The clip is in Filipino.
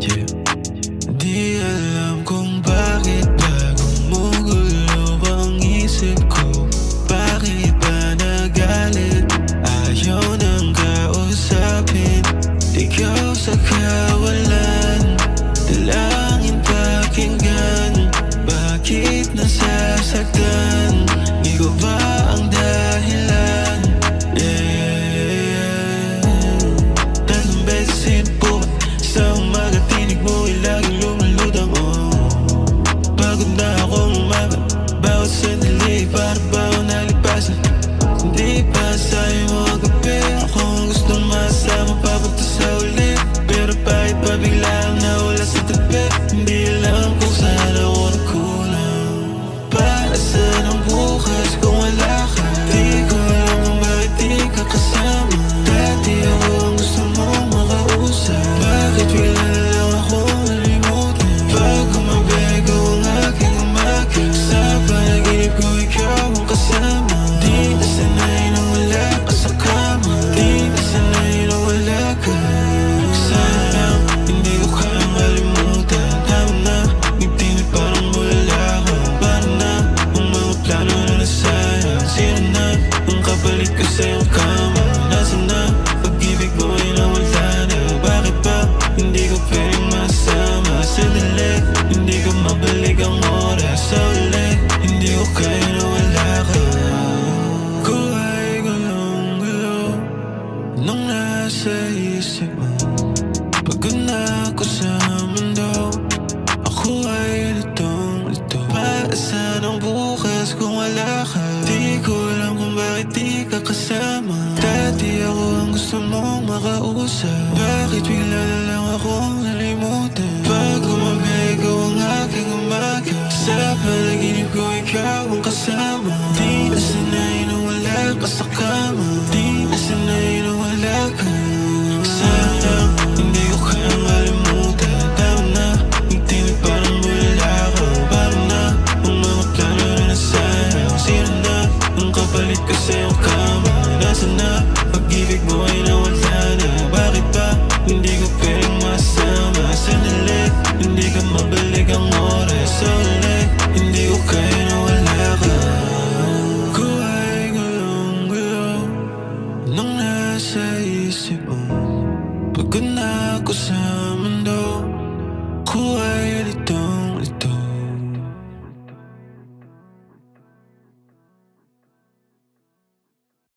Yeah. Di alam kung bakit ba gumugulo ang isip ko Bakit ba nagalit? Ayaw nang kausapin Bakit nasasaktan? Sa iyong kama Nasaan na, pag-ibig mo ay nawala na Bakit ba, hindi ko pwedeng masama Sandali, hindi ko mabalik ang oras Sa uli, hindi ko kaya na wala ka Ko ay gulong-gulong Nung nasa isip mo Pagod na ako sa gusto mong makausap. Bakit bigla na lang akong nalimutan? Pag umabego ang aking umaga Sa panaginip ko ikaw ang kasama. Di na sanay na wala ka sa kama. Di na sanay na wala ka. Sayang, hindi ko kayang kalimutan. Tama na, ngiti na parang wala ka Paano na, ang mga plano na nasayang Sino na, ang kapalit ko sa iyong kama Nasaan na, pag-ibig mo ay nawala na Bakit ba, hindi ko pwedeng masama Sandali, hindi ka mabalik ang oras Sa uli, hindi ko kaya na wala ka Ko ay gulong-gulong Nung nasa isip mo Pagod na ako sa mundo Ko ay